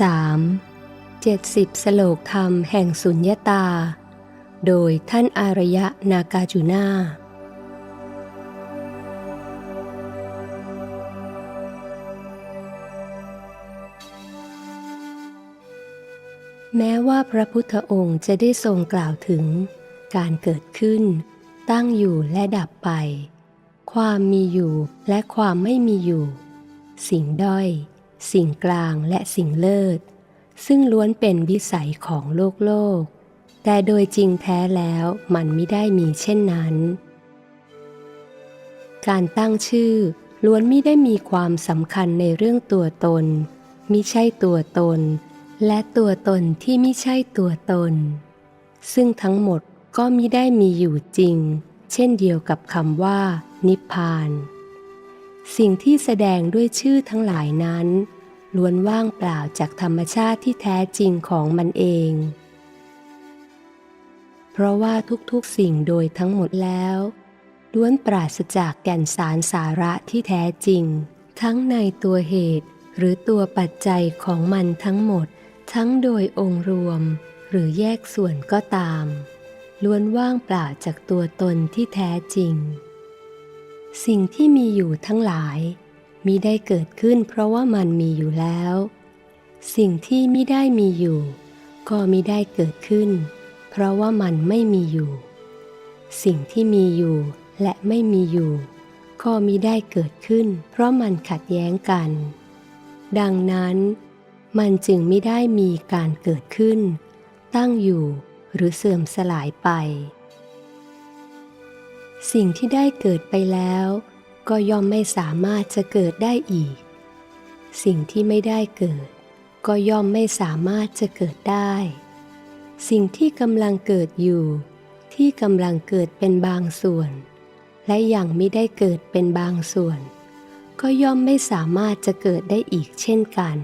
3. 70 สโลกธรรมแห่งสุญญตา โดยท่านอารยะนากาจุนาแม้ว่าพระพุทธองค์จะได้ทรงกล่าวถึง การเกิดขึ้น ตั้งอยู่และดับไป ความมีอยู่และความไม่มีอยู่ สิ่งด้อย สิ่งกลางและสิ่งเลิศ ซึ่งล้วนเป็นวิสัยของโลกโลก แต่โดยจริงแท้แล้วมันไม่ได้มีเช่นนั้น การตั้งชื่อล้วนไม่ได้มีความสำคัญในเรื่องตัวตนมิใช่ตัวตน และตัวตนที่ไม่ใช่ตัวตน ซึ่งทั้งหมดก็มิได้มีอยู่จริง เช่นเดียวกับคำว่า นิพพาน สิ่งที่แสดงด้วยชื่อทั้งหลายนั้น ล้วนว่างเปล่าจากธรรมชาติที่แท้จริงของมันเอง เพราะว่าทุกๆสิ่งโดยทั้งหมดแล้ว ล้วนปราศจากแก่นสารสาระที่แท้จริง ทั้งในตัวเหตุหรือตัวปัจจัยของมันทั้งหมด ทั้งโดยองค์รวม หรือแยกส่วนก็ตาม ล้วนว่างเปล่าจากตัวตนที่แท้จริง สิ่งที่มีอยู่ทั้งหลายมิได้เกิดขึ้นเพราะว่ามันมีอยู่แล้ว สิ่งที่มิได้มีอยู่ ก็มิได้เกิดขึ้น เพราะว่ามันไม่มีอยู่ สิ่งที่มีอยู่และไม่มีอยู่ ก็มิได้เกิดขึ้น เพราะมันขัดแย้งกัน ดังนั้น มันจึงไม่ได้มีการเกิดขึ้น ตั้งอยู่หรือเสื่อมสลายไป สิ่งที่ได้เกิดไปแล้ว ก็ย่อมไม่สามารถจะเกิดได้อีก สิ่งที่ไม่ได้เกิด ก็ย่อมไม่สามารถจะเกิดได้ สิ่งที่กำลังเกิดอยู่ ที่กำลังเกิดเป็นบางส่วน และยังไม่ได้เกิดเป็นบางส่วน ก็ย่อมไม่สามารถจะเกิดได้อีกเช่นกัน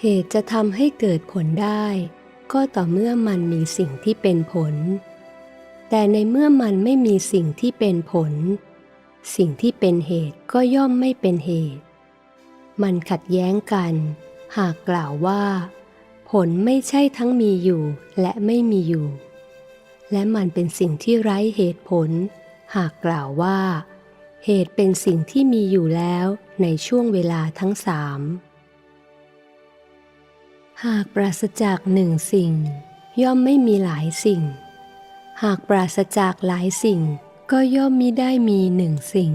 เหตุจะทำให้เกิดผลได้ ก็ต่อเมื่อมันมีสิ่งที่เป็นผล แต่ในเมื่อมันไม่มีสิ่งที่เป็นผล สิ่งที่เป็นเหตุก็ย่อมไม่เป็นเหตุ มันขัดแย้งกัน หากกล่าวว่า ผลไม่ใช่ทั้งมีอยู่และไม่มีอยู่ และมันเป็นสิ่งที่ไร้เหตุผล หากกล่าวว่า เหตุเป็นสิ่งที่มีอยู่แล้วในช่วงเวลาทั้งสามหากปราศจากหนึ่งสิ่ง ย่อมไม่มีหลายสิ่ง หากปราศจากหลายสิ่ง ก็ย่อมมิได้มีหนึ่งสิ่ง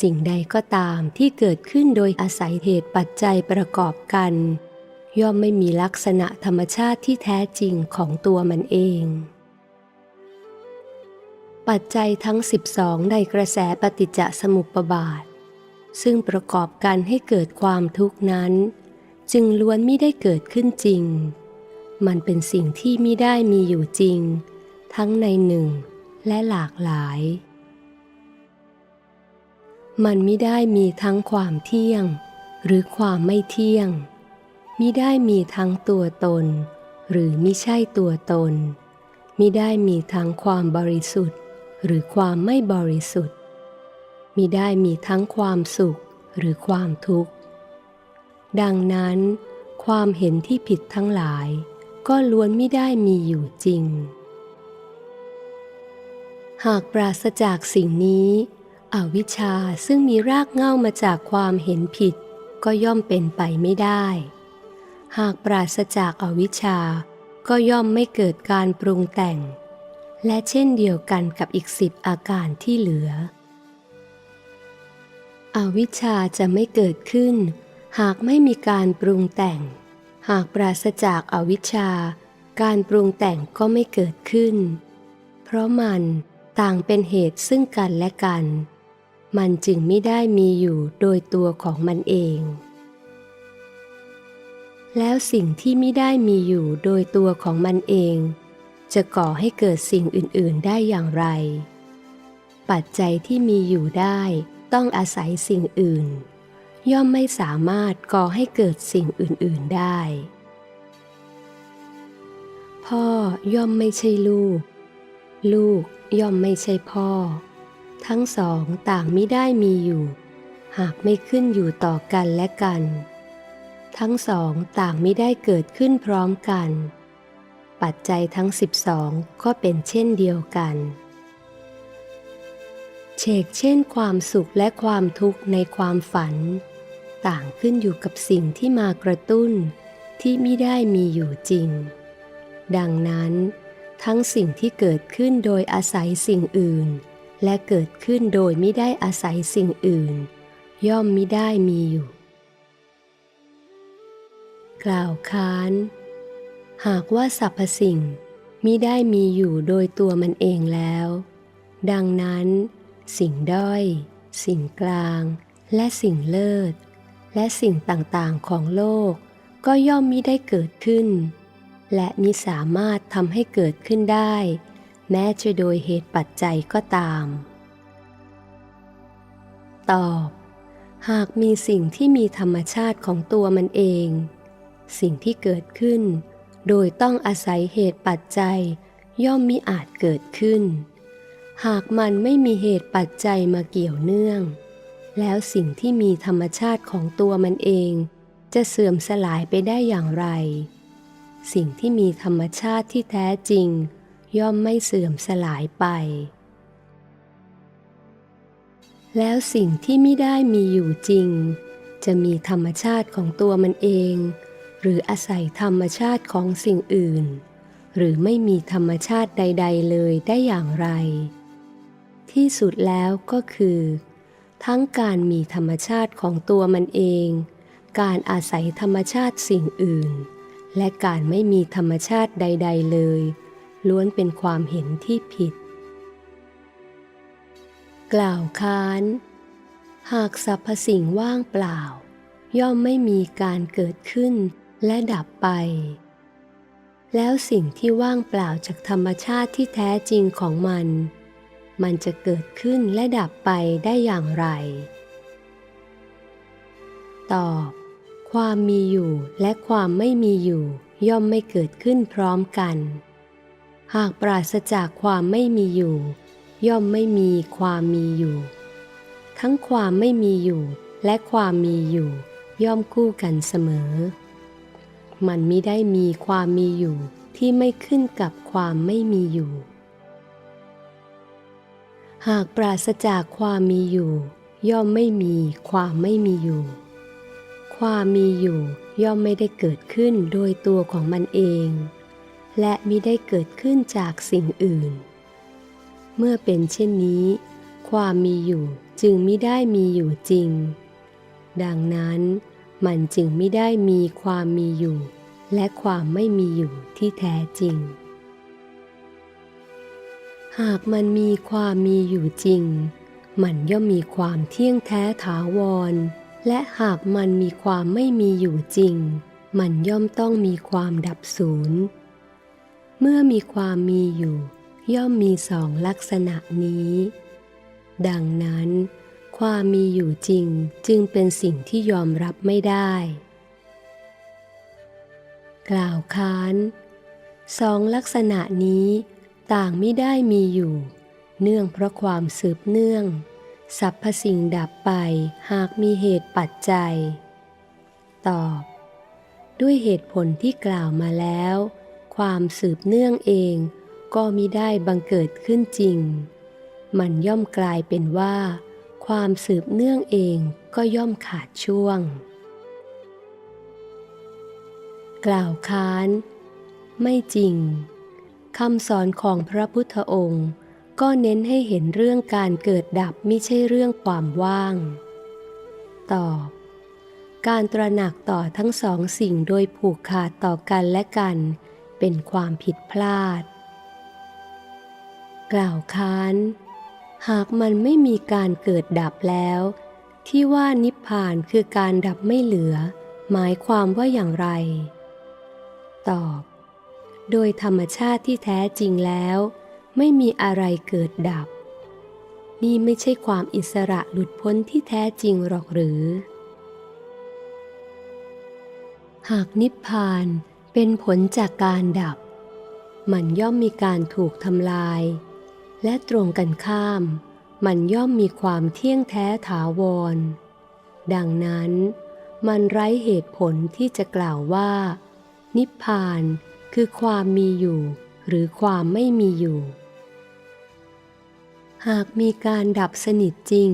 สิ่งใดก็ตามที่เกิดขึ้นโดยอาศัยเหตุปัจจัยประกอบกัน ย่อมไม่มีลักษณะธรรมชาติที่แท้จริงของตัวมันเอง ปัจจัยทั้ง 12 ในกระแสปฏิจจสมุปบาท ซึ่งประกอบกันให้เกิดความทุกข์นั้น จึงล้วนไม่ได้เกิดขึ้นจริง มันเป็นสิ่งที่ไม่ได้มีอยู่จริง ทั้งในหนึ่งและหลากหลาย มันไม่ได้มีทั้งความเที่ยง หรือความไม่เที่ยงมิได้มีทั้งตัวตน หรือมิใช่ตัวตนมิได้มีทั้งความบริสุทธิ์ หรือความไม่บริสุทธิ์มิได้มีทั้งความสุขหรือความทุกข์ ดังนั้น ความเห็นที่ผิดทั้งหลาย ก็ล้วนไม่ได้มีอยู่จริง หากปราศจากสิ่งนี้อวิชชาซึ่งมีรากเหง้ามาจากความเห็นผิด ก็ย่อมเป็นไปไม่ได้ หากปราศจากอวิชชา ก็ย่อมไม่เกิดการปรุงแต่ง และเช่นเดียวกันกับอีกสิบอาการที่เหลือ อวิชชาจะไม่เกิดขึ้น หากไม่มีการปรุงแต่ง หากปราศจากอวิชชา การปรุงแต่งก็ไม่เกิดขึ้น เพราะมัน ต่างเป็นเหตุซึ่งกันและกัน มันจึงไม่ได้มีอยู่โดยตัวของมันเอง แล้วสิ่งที่ไม่ได้มีอยู่โดยตัวของมันเอง จะก่อให้เกิดสิ่งอื่น ๆ ได้อย่างไร ปัจจัยที่มีอยู่ได้ต้องอาศัยสิ่งอื่น ย่อมไม่สามารถก่อให้เกิดสิ่งอื่น ๆ ได้ พ่อย่อมไม่ใช่ลูก ลูก ย่อมไม่ใช่พ่อ ทั้งสองต่างไมิได้มีอยู่ หากไม่ขึ้นอยู่ต่อกันและกัน ทั้งสองต่างไม่ได้เกิดขึ้นพร้อมกัน ปัจจัยทั้ง12ก็เป็นเช่นเดียวกันเชกเช่นความสุขและความทุกข์ในความฝัน ต่างขึ้นอยู่กับสิ่งที่มากระตุ้นที่ไม่ได้มีอยู่จริง ดังนั้น ทั้งสิ่งที่เกิดขึ้นโดยอาศัยสิ่งอื่น และเกิดขึ้นโดยไม่ได้อาศัยสิ่งอื่น ย่อมมิได้มีอยู่ กล่าวค้าน หากว่าสรรพสิ่งมิได้มีอยู่โดยตัวมันเองแล้ว ดังนั้น สิ่งด้อย สิ่งกลาง และสิ่งเลิศ และสิ่งต่างๆของโลก ก็ย่อมมิได้เกิดขึ้น และมิสามารถทำให้เกิดขึ้นได้ แม้จะโดยเหตุปัจจัยก็ตาม ตอบ หากมีสิ่งที่มีธรรมชาติของตัวมันเอง สิ่งที่เกิดขึ้น โดยต้องอาศัยเหตุปัจจัย ย่อมมิอาจเกิดขึ้น หากมันไม่มีเหตุปัจจัยมาเกี่ยวเนื่อง แล้วสิ่งที่มีธรรมชาติของตัวมันเอง จะเสื่อมสลายไปได้อย่างไร สิ่งที่มีธรรมชาติที่แท้จริง ย่อมไม่เสื่อมสลายไป แล้วสิ่งที่ไม่ได้มีอยู่จริง จะมีธรรมชาติของตัวมันเอง หรืออาศัยธรรมชาติของสิ่งอื่น หรือไม่มีธรรมชาติใด ๆ เลยได้อย่างไร ที่สุดแล้วก็คือ ทั้งการมีธรรมชาติของตัวมันเอง การอาศัยธรรมชาติสิ่งอื่น และการไม่มีธรรมชาติใด ๆ เลย ล้วนเป็นความเห็นที่ผิด กล่าวค้าน หากสรรพสิ่งว่างเปล่า ย่อมไม่มีการเกิดขึ้นและดับไป แล้วสิ่งที่ว่างเปล่าจากธรรมชาติที่แท้จริงของมัน มันจะเกิดขึ้นและดับไปได้อย่างไร ตอบ ความมีอยู่และความไม่มีอยู่ย่อมไม่เกิดขึ้นพร้อมกัน หากปราศจากความไม่มีอยู่ ย่อมไม่มีความมีอยู่ ทั้งความไม่มีอยู่และความมีอยู่ ย่อมคู่กันเสมอ มันมิได้มีความมีอยู่ที่ไม่ขึ้นกับความไม่มีอยู่ หากปราศจากความมีอยู่ ย่อมไม่มีความไม่มีอยู่ ความมีอยู่ย่อมไม่ได้เกิดขึ้นโดยตัวของมันเอง และมิได้เกิดขึ้นจากสิ่งอื่น เมื่อเป็นเช่นนี้ ความมีอยู่จึงมิได้มีอยู่จริง ดังนั้นมันจึงไม่ได้มีความมีอยู่ และความไม่มีอยู่ที่แท้จริง หากมันมีความมีอยู่จริง มันย่อมมีความเที่ยงแท้ถาวร และหากมันมีความไม่มีอยู่จริง มันย่อมต้องมีความดับสูญเมื่อมีความมีอยู่ ย่อมมีสองลักษณะนี้ ดังนั้น ความมีอยู่จริงจึงเป็นสิ่งที่ยอมรับไม่ได้ กล่าวค้านสองลักษณะนี้ต่างไม่ได้มีอยู่ เนื่องเพราะความสืบเนื่อง สรรพสิ่งดับไปหากมีเหตุปัจจัย ตอบ ด้วยเหตุผลที่กล่าวมาแล้ว ความสืบเนื่องเองก็มิได้บังเกิดขึ้นจริง มันย่อมกลายเป็นว่า ความสืบเนื่องเองก็ย่อมขาดช่วง กล่าวค้าน ไม่จริงคำสอนของพระพุทธองค์ ก็เน้นให้เห็นเรื่องการเกิดดับไม่ใช่เรื่องความว่าง ตอบการตระหนักต่อทั้งสองสิ่งโดยผูกขาดต่อกันและกัน เป็นความผิดพลาด กล่าวค้าน หากมันไม่มีการเกิดดับแล้ว ที่ว่านิพพานคือการดับไม่เหลือ หมายความว่าอย่างไร ตอบ โดยธรรมชาติที่แท้จริงแล้ว ไม่มีอะไรเกิดดับ นี่ไม่ใช่ความอิสระหลุดพ้นที่แท้จริงหรอกหรือ หากนิพพานเป็นผลจากการดับ มันย่อมมีการถูกทำลาย และตรงกันข้าม มันย่อมมีความเที่ยงแท้ถาวร ดังนั้น มันไร้เหตุผลที่จะกล่าวว่า นิพพานคือความมีอยู่หรือความไม่มีอยู่ หากมีการดับสนิทจริง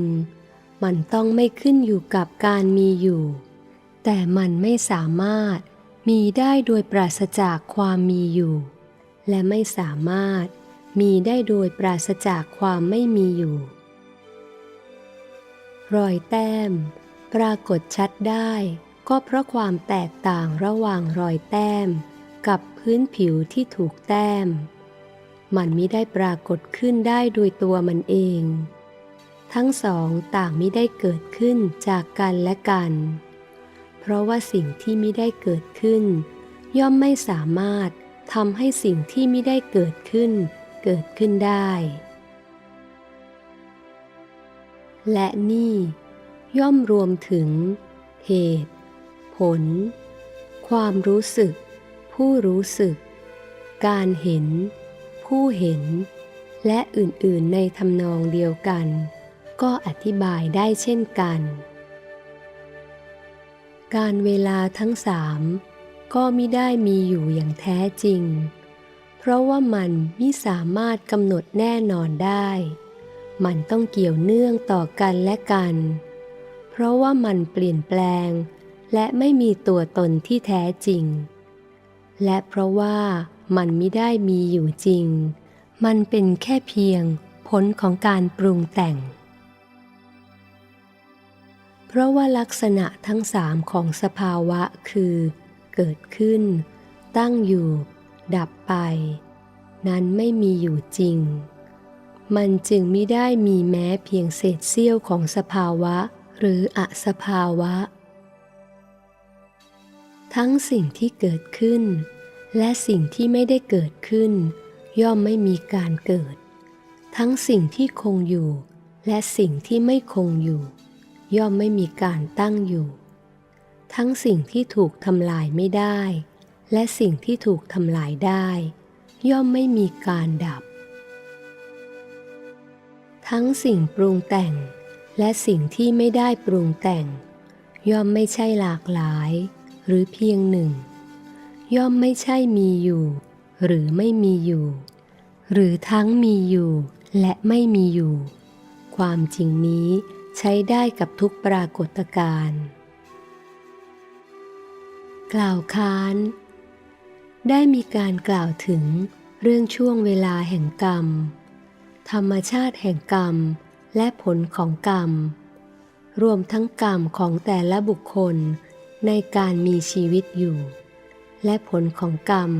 มันต้องไม่ขึ้นอยู่กับการมีอยู่ แต่มันไม่สามารถมีได้โดยปราศจากความมีอยู่ และไม่สามารถมีได้โดยปราศจากความไม่มีอยู่ รอยแต้ม ปรากฏชัดได้ ก็เพราะความแตกต่างระหว่างรอยแต้ม กับพื้นผิวที่ถูกแต้ม มันมิได้ปรากฏขึ้นได้โดยตัวมันเอง ทั้งสองต่างมิได้เกิดขึ้นจากกันและกัน เพราะว่าสิ่งที่มิได้เกิดขึ้น ย่อมไม่สามารถทำให้สิ่งที่มิได้เกิดขึ้น เกิดขึ้นได้ และนี่ ย่อมรวมถึง เหตุ ผล ความรู้สึก ผู้รู้สึก การเห็น ผู้เห็น และอื่นๆในทำนองเดียวกัน ก็อธิบายได้เช่นกัน การเวลาทั้งสามก็มิได้มีอยู่อย่างแท้จริง เพราะว่ามันมิสามารถกำหนดแน่นอนได้ มันต้องเกี่ยวเนื่องต่อกันและกัน เพราะว่ามันเปลี่ยนแปลง และไม่มีตัวตนที่แท้จริง และเพราะว่า มันไม่ได้มีอยู่จริง มันเป็นแค่เพียงผลของการปรุงแต่ง เพราะว่าลักษณะทั้งสามของสภาวะคือ เกิดขึ้น ตั้งอยู่ ดับไป นั้นไม่มีอยู่จริง มันจึงไม่ได้มีแม้เพียงเศษเสี้ยวของสภาวะหรืออสภาวะ ทั้งสิ่งที่เกิดขึ้น และสิ่งที่ไม่ได้เกิดขึ้น ย่อมไม่มีการเกิด ทั้งสิ่งที่คงอยู่ และสิ่งที่ไม่คงอยู่ ย่อมไม่มีการตั้งอยู่ ทั้งสิ่งที่ถูกทำลายไม่ได้ และสิ่งที่ถูกทำลายได้ ย่อมไม่มีการดับ ทั้งสิ่งปรุงแต่ง และสิ่งที่ไม่ได้ปรุงแต่ง ย่อมไม่ใช่หลากหลาย หรือเพียงหนึ่ง ย่อมไม่ใช่มีอยู่ หรือไม่มีอยู่ หรือทั้งมีอยู่ และไม่มีอยู่ ความจริงนี้ใช้ได้กับทุกปรากฏการณ์กล่าวค้าน ได้มีการกล่าวถึงเรื่องช่วงเวลาแห่งกรรม ธรรมชาติแห่งกรรมและผลของกรรม รวมทั้งกรรมของแต่ละบุคคลในการมีชีวิตอยู่ และผลของกรรม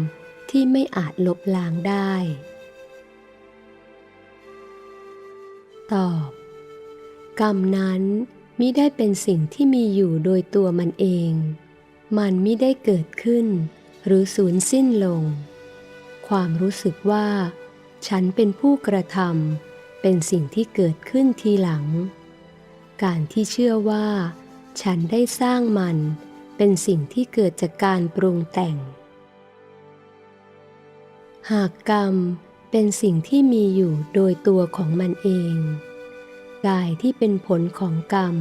ที่ไม่อาจลบล้างได้ ตอบ กรรมนั้นมิได้เป็นสิ่งที่มีอยู่โดยตัวมันเอง มันมิได้เกิดขึ้น หรือสูญสิ้นลง ความรู้สึกว่า ฉันเป็นผู้กระทำเป็นสิ่งที่เกิดขึ้นทีหลัง การที่เชื่อว่า ฉันได้สร้างมัน เป็นสิ่งที่เกิดจากการปรุงแต่ง หากกรรมเป็นสิ่งที่มีอยู่โดยตัวของมันเอง กายที่เป็นผลของกรรม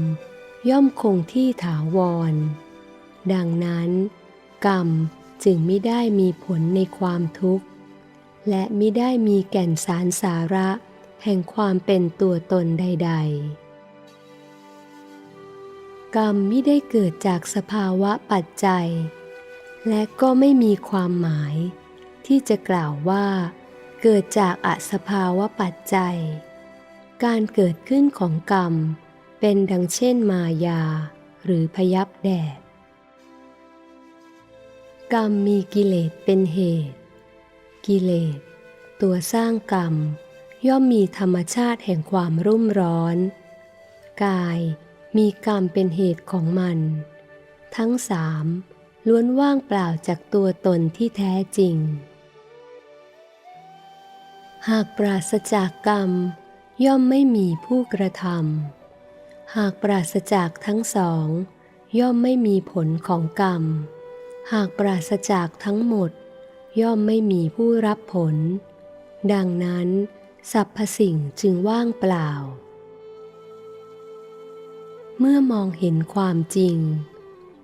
ย่อมคงที่ถาวร ดังนั้น กรรมจึงไม่ได้มีผลในความทุกข์ และไม่ได้มีแก่นสารสาระแห่งความเป็นตัวตนใด ๆ กรรมไม่ได้เกิดจากสภาวะปัจจัย และก็ไม่มีความหมาย ที่จะกล่าวว่า เกิดจากอสภาวะปัจจัย การเกิดขึ้นของกรรม เป็นดังเช่นมายา หรือพยับแดด กรรมมีกิเลสเป็นเหตุ กิเลส ตัวสร้างกรรม ย่อมมีธรรมชาติแห่งความรุ่มร้อน กาย มีกรรมเป็นเหตุของมัน ทั้งสามล้วนว่างเปล่าจากตัวตนที่แท้จริง หากปราศจากกรรม ย่อมไม่มีผู้กระทำหากปราศจากทั้งสอง ย่อมไม่มีผลของกรรม หากปราศจากทั้งหมด ย่อมไม่มีผู้รับผล ดังนั้นสรรพสิ่งจึงว่างเปล่า เมื่อมองเห็นความจริง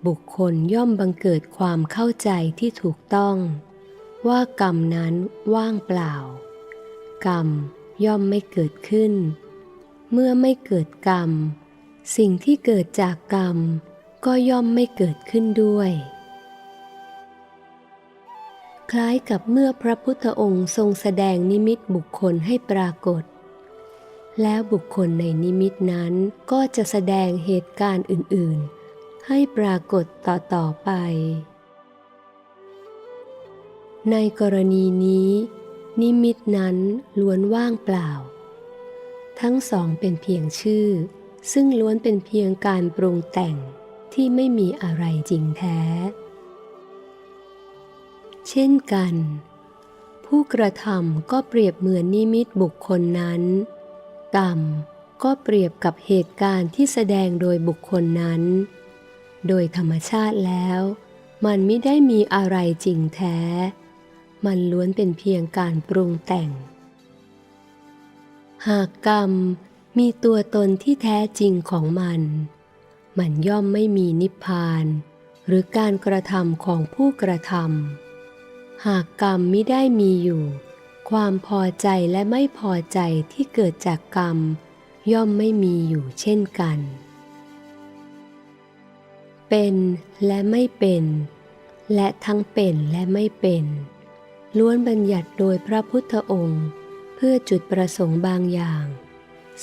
บุคคลย่อมบังเกิดความเข้าใจที่ถูกต้อง ว่ากรรมนั้นว่างเปล่า กรรมย่อมไม่เกิดขึ้น เมื่อไม่เกิดกรรม สิ่งที่เกิดจากกรรม ก็ย่อมไม่เกิดขึ้นด้วย คล้ายกับเมื่อพระพุทธองค์ทรงแสดงนิมิตบุคคลให้ปรากฏ แล้วบุคคลในนิมิตนั้นก็จะแสดงเหตุการณ์อื่น ๆ ให้ปรากฏต่อ ๆ ไป ในกรณีนี้ นิมิตนั้นล้วนว่างเปล่า ทั้งสองเป็นเพียงชื่อ ซึ่งล้วนเป็นเพียงการปรุงแต่งที่ไม่มีอะไรจริงแท้ เช่นกัน ผู้กระทำก็เปรียบเหมือนนิมิตบุคคลนั้น กรรมก็เปรียบกับเหตุการณ์ที่แสดงโดยบุคคลนั้น โดยธรรมชาติแล้ว มันไม่ได้มีอะไรจริงแท้ มันล้วนเป็นเพียงการปรุงแต่ง หากกรรมมีตัวตนที่แท้จริงของมัน มันย่อมไม่มีนิพพาน หรือการกระทำของผู้กระทำหากกรรมไมิได้มีอยู่ ความพอใจและไม่พอใจที่เกิดจากกรรม ย่อมไม่มีอยู่เช่นกัน เป็นและไม่เป็น และทั้งเป็นและไม่เป็น ล้วนบัญญัติโดยพระพุทธองค์ เพื่อจุดประสงค์บางอย่าง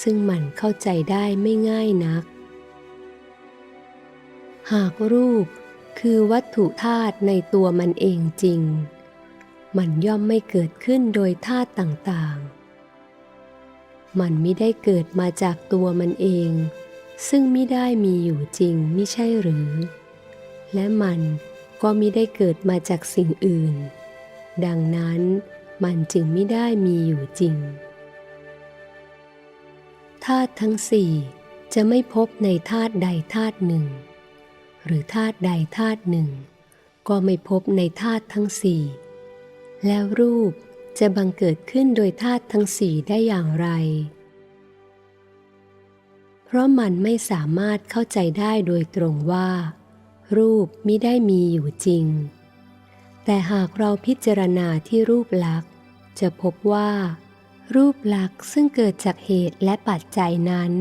ซึ่งมันเข้าใจได้ไม่ง่ายนัก หากรูปคือวัตถุธาตุในตัวมันเองจริง มันย่อมไม่เกิดขึ้นโดยธาตุต่างๆ มันไม่ได้เกิดมาจากตัวมันเอง ซึ่งไม่ได้มีอยู่จริงไม่ใช่หรือ และมันก็ไม่ได้เกิดมาจากสิ่งอื่น ดังนั้นมันจึงไม่ได้มีอยู่จริงธาตุทั้งสี่จะไม่พบในธาตุใดธาตุหนึ่ง หรือธาตุใดธาตุหนึ่ง ก็ไม่พบในธาตุทั้งสี่ แล้วรูปจะบังเกิดขึ้นโดยธาตุทั้งสี่ได้อย่างไร เพราะมันไม่สามารถเข้าใจได้โดยตรงว่า รูปมิได้มีอยู่จริง แต่หากเราพิจารณาที่รูปลักษณ์ จะพบว่า รูปลักษณ์ซึ่งเกิดจากเหตุและปัจจัยนั้น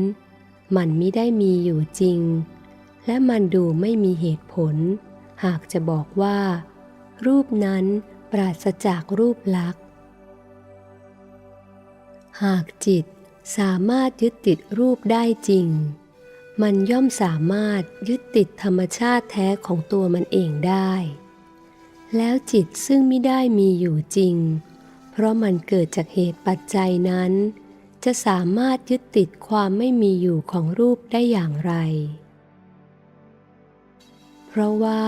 มันมิได้มีอยู่จริง และมันดูไม่มีเหตุผล หากจะบอกว่า รูปนั้น ปราศจากรูปลักษณ์ หากจิตสามารถยึดติดรูปได้จริง มันย่อมสามารถยึดติดธรรมชาติแท้ของตัวมันเองได้ แล้วจิตซึ่งไม่ได้มีอยู่จริง เพราะมันเกิดจากเหตุปัจจัยนั้น จะสามารถยึดติดความไม่มีอยู่ของรูปได้อย่างไร เพราะว่า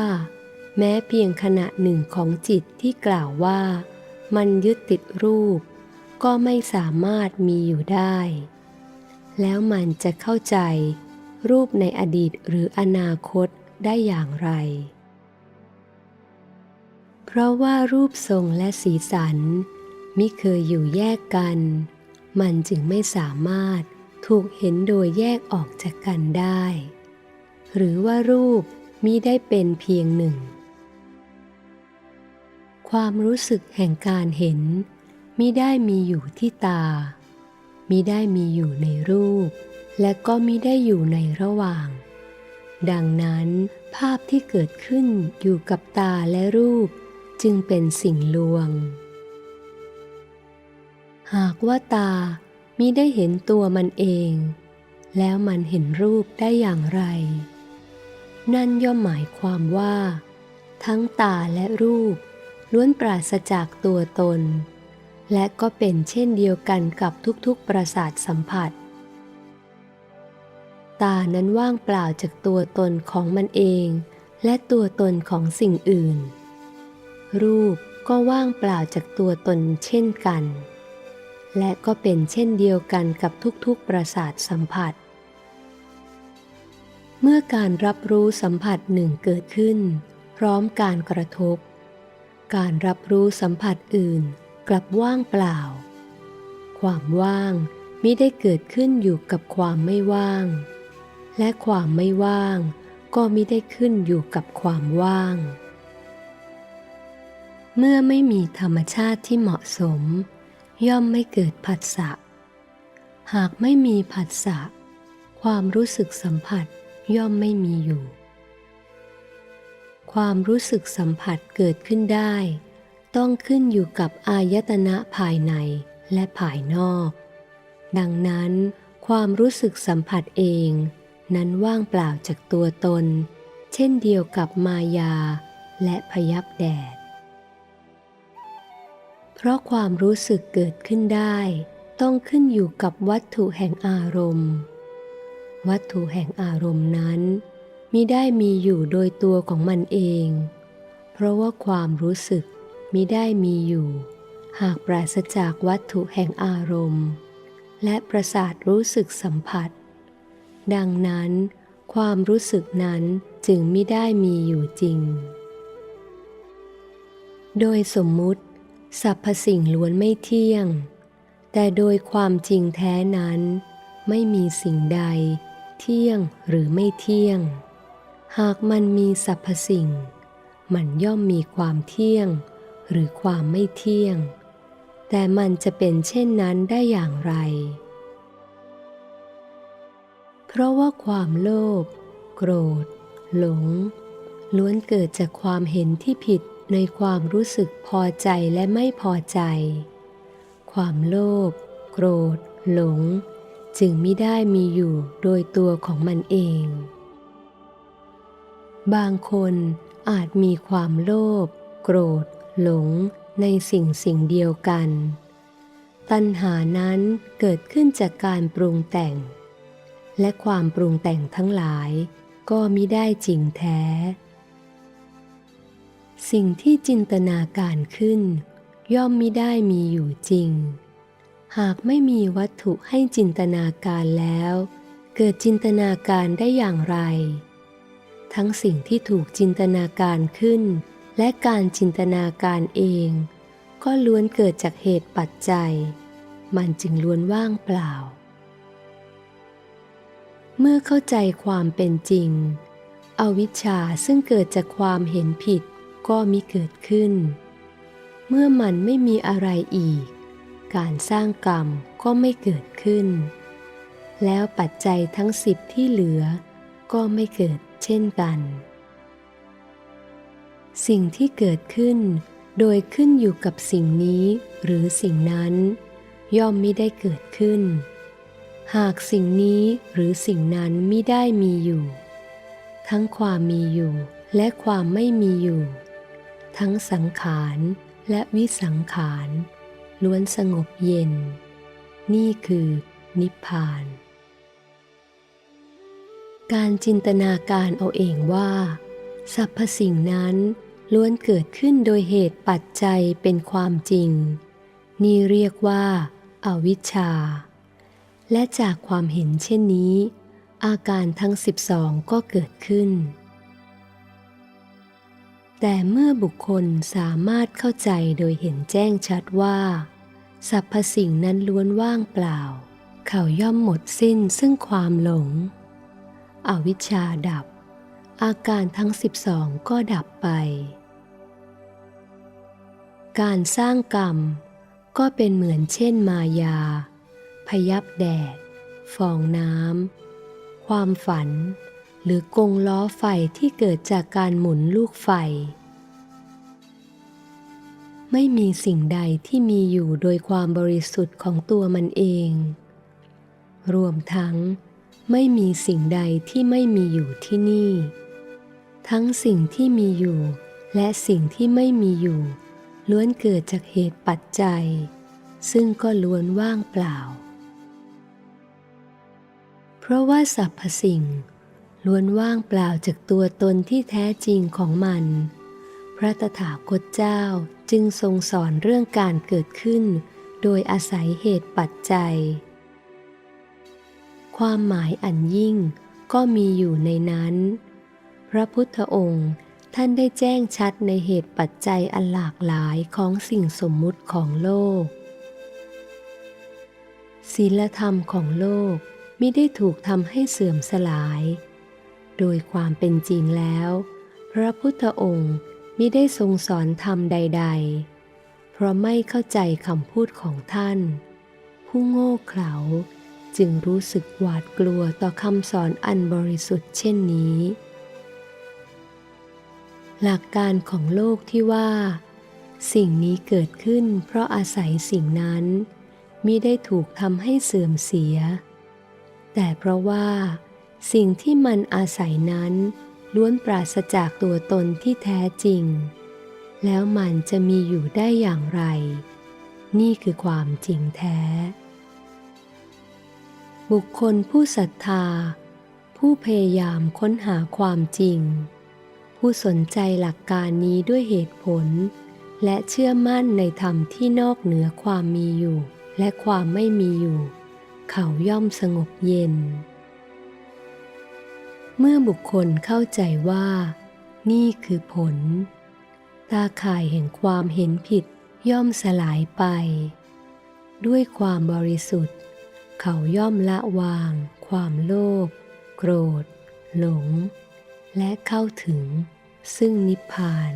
แม้เพียงขณะหนึ่งของจิตที่กล่าวว่า มันยึดติดรูป ก็ไม่สามารถมีอยู่ได้ แล้วมันจะเข้าใจ รูปในอดีตหรืออนาคตได้อย่างไร เพราะว่ารูปทรงและสีสัน มิเคยอยู่แยกกัน มันจึงไม่สามารถถูกเห็นโดยแยกออกจากกันได้ หรือว่ารูปมิได้เป็นเพียงหนึ่ง ความรู้สึกแห่งการเห็นมิได้มีอยู่ที่ตามิได้มีอยู่ในรูป และก็มิได้อยู่ในระหว่าง ดังนั้นภาพที่เกิดขึ้นอยู่กับตาและรูป จึงเป็นสิ่งลวง หากว่าตามิได้เห็นตัวมันเอง แล้วมันเห็นรูปได้อย่างไร นั่นย่อมหมายความว่า ทั้งตาและรูป ล้วนปราศจากตัวตน และก็เป็นเช่นเดียวกันกับทุกๆประสาทสัมผัส ตานั้นว่างเปล่าจากตัวตนของมันเอง และตัวตนของสิ่งอื่น รูปก็ว่างเปล่าจากตัวตนเช่นกัน และก็เป็นเช่นเดียวกันกับทุกๆประสาทสัมผัส เมื่อการรับรู้สัมผัสหนึ่งเกิดขึ้น พร้อมการกระทบ การรับรู้สัมผัสอื่นกลับว่างเปล่า ความว่างมิได้เกิดขึ้นอยู่กับความไม่ว่าง และความไม่ว่างก็ไม่ได้ขึ้นอยู่กับความว่าง เมื่อไม่มีธรรมชาติที่เหมาะสม ย่อมไม่เกิดผัสสะ หากไม่มีผัสสะ ความรู้สึกสัมผัสย่อมไม่มีอยู่ ความรู้สึกสัมผัสเกิดขึ้นได้ ต้องขึ้นอยู่กับอายตนะภายในและภายนอก ดังนั้น ความรู้สึกสัมผัสเอง นั้นว่างเปล่าจากตัวตน เช่นเดียวกับมายา และพยับแดด เพราะความรู้สึกเกิดขึ้นได้ ต้องขึ้นอยู่กับวัตถุแห่งอารมณ์ วัตถุแห่งอารมณ์นั้น มิได้มีอยู่โดยตัวของมันเอง เพราะว่าความรู้สึกมิได้มีอยู่ หากปราศจากวัตถุแห่งอารมณ์ และประสาทรู้สึกสัมผัส ดังนั้น ความรู้สึกนั้นจึงไม่ได้มีอยู่จริง โดยสมมุติสรรพสิ่งล้วนไม่เที่ยง แต่โดยความจริงแท้นั้น ไม่มีสิ่งใด เที่ยงหรือไม่เที่ยง หากมันมีสรรพสิ่ง มันย่อมมีความเที่ยง หรือความไม่เที่ยง แต่มันจะเป็นเช่นนั้นได้อย่างไร เพราะว่าความโลภ โกรธ หลง ล้วนเกิดจากความเห็นที่ผิดในความรู้สึกพอใจและไม่พอใจ ความโลภ โกรธ หลง จึงไม่ได้มีอยู่โดยตัวของมันเอง บางคนอาจมีความโลภโกรธ หลงในสิ่งสิ่งเดียวกัน ตัณหานั้นเกิดขึ้นจากการปรุงแต่ง และความปรุงแต่งทั้งหลายก็มิได้จริงแท้ สิ่งที่จินตนาการขึ้น ย่อมมิได้มีอยู่จริง หากไม่มีวัตถุให้จินตนาการแล้ว เกิดจินตนาการได้อย่างไร ทั้งสิ่งที่ถูกจินตนาการขึ้น และการจินตนาการเอง ก็ล้วนเกิดจากเหตุปัจจัย มันจึงล้วนว่างเปล่า เมื่อเข้าใจความเป็นจริง อวิชชาซึ่งเกิดจากความเห็นผิดก็มิเกิดขึ้น เมื่อมันไม่มีอะไรอีก การสร้างกรรมก็ไม่เกิดขึ้น แล้วปัจจัยทั้งสิบที่เหลือก็ไม่เกิด เช่นกัน สิ่งที่เกิดขึ้น โดยขึ้นอยู่กับสิ่งนี้หรือสิ่งนั้น ย่อมไม่ได้เกิดขึ้น หากสิ่งนี้หรือสิ่งนั้นไม่ได้มีอยู่ ทั้งความมีอยู่และความไม่มีอยู่ ทั้งสังขารและวิสังขารล้วนสงบเย็น นี่คือนิพพาน การจินตนาการเอาเองว่าสรรพสิ่งนั้นล้วนเกิดขึ้นโดยเหตุปัจจัยเป็นความจริง นี่เรียกว่าอาวิชชา และจากความเห็นเช่นนี้ อาการทั้ง 12 ก็เกิดขึ้น แต่เมื่อบุคคลสามารถเข้าใจโดยเห็นแจ้งชัดว่าสรรพสิ่งนั้นล้วนว่างเปล่า เขาย่อมหมดสิ้นซึ่งความหลง อวิชชาดับ อาการทั้ง 12 ก็ดับไป การสร้างกรรม ก็เป็นเหมือนเช่นมายา พยับแดด ฟองน้ำ ความฝัน หรือกงล้อไฟที่เกิดจากการหมุนลูกไฟ ไม่มีสิ่งใดที่มีอยู่โดยความบริสุทธิ์ของตัวมันเอง รวมทั้ง ไม่มีสิ่งใดที่ไม่มีอยู่ที่นี่ ทั้งสิ่งที่มีอยู่ และสิ่งที่ไม่มีอยู่ ล้วนเกิดจากเหตุปัจจัย ซึ่งก็ล้วนว่างเปล่า เพราะว่าสรรพสิ่ง ล้วนว่างเปล่าจากตัวตนที่แท้จริงของมัน พระตถาคตเจ้าจึงทรงสอนเรื่องการเกิดขึ้น โดยอาศัยเหตุปัจจัย ความหมายอันยิ่งก็มีอยู่ในนั้น พระพุทธองค์ท่านได้แจ้งชัดในเหตุปัจจัยอันหลากหลายของสิ่งสมมุติของโลก ศีลธรรมของโลกมิได้ถูกทำให้เสื่อมสลาย โดยความเป็นจริงแล้ว พระพุทธองค์มิได้ทรงสอนธรรมใด ๆ เพราะไม่เข้าใจคำพูดของท่าน ผู้โง่เขลา จึงรู้สึกหวาดกลัวต่อคำสอนอันบริสุทธิ์เช่นนี้ หลักการของโลกที่ว่า สิ่งนี้เกิดขึ้นเพราะอาศัยสิ่งนั้นมิได้ถูกทำให้เสื่อมเสีย แต่เพราะว่า สิ่งที่มันอาศัยนั้น ล้วนปราศจากตัวตนที่แท้จริง แล้วมันจะมีอยู่ได้อย่างไร นี่คือความจริงแท้ บุคคลผู้ศรัทธา ผู้พยายามค้นหาความจริง ผู้สนใจหลักการนี้ด้วยเหตุผล และเชื่อมั่นในธรรมที่นอกเหนือความมีอยู่ และความไม่มีอยู่ เขาย่อมสงบเย็น เมื่อบุคคลเข้าใจว่า นี่คือผล ตาข่ายแห่งความเห็นผิดย่อมสลายไป ด้วยความบริสุทธิ์ เขาย่อมละวาง ความโลภโกรธ หลง และเข้าถึงซึ่งนิพพาน